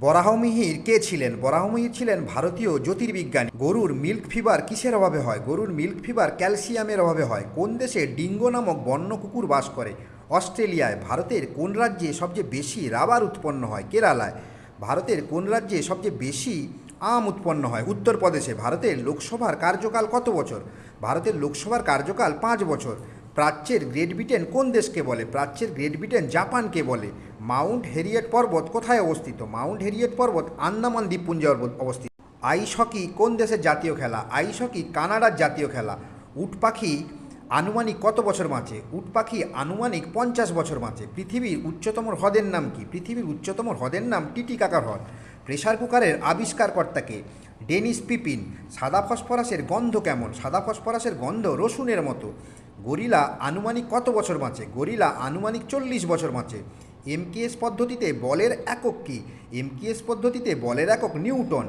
বরাহমিহির কে ছিলেন? বরাহমিহির ছিলেন ভারতীয় জ্যোতির্বিজ্ঞানী। গরুর মিল্ক ফিভার কিসের অভাবে হয়? গরুর মিল্ক ফিভার ক্যালসিয়ামের অভাবে হয়। কোন দেশে ডিঙ্গো নামক বন্য কুকুর বাস করে? অস্ট্রেলিয়ায়। ভারতের কোন রাজ্যে সবচেয়ে বেশি রাবার উৎপন্ন হয়? কেরালায়। ভারতের কোন রাজ্যে সবচেয়ে বেশি আম উৎপন্ন হয়? উত্তরপ্রদেশে। ভারতের লোকসভার কার্যকাল কত বছর? ভারতের লোকসভার কার্যকাল পাঁচ বছর। প্রাচ্যের গ্রেট ব্রিটেন কোন দেশকে বলে? প্রাচ্যের গ্রেট ব্রিটেন জাপানকে বলে। মাউন্ট হেরিয়েট পর্বত কোথায় অবস্থিত? মাউন্ট হেরিয়েট পর্বত আন্দামান দ্বীপপুঞ্জে অবস্থিত। আইস হকি কোন দেশের জাতীয় খেলা? আইস হকি কানাডার জাতীয় খেলা। উট পাখি আনুমানিক কত বছর বাঁচে? উট পাখি আনুমানিক পঞ্চাশ বছর বাঁচে। পৃথিবীর উচ্চতম হ্রদের নাম কি? পৃথিবীর উচ্চতম হ্রদের নাম টিটিকাকার হ্রদ। প্রেসার কুকারের আবিষ্কারকর্তাকে ডেনিস পিপিন। সাদা ফসফরাসের গন্ধ কেমন? সাদা ফসফরাসের গন্ধ রসুনের মতো। গরিলা আনুমানিক কত বছর বাঁচে? গরিলা আনুমানিক চল্লিশ বছর বাঁচে। এমকেএস পদ্ধতিতে বলের একক কী? এমকেএস পদ্ধতিতে বলের একক নিউটন।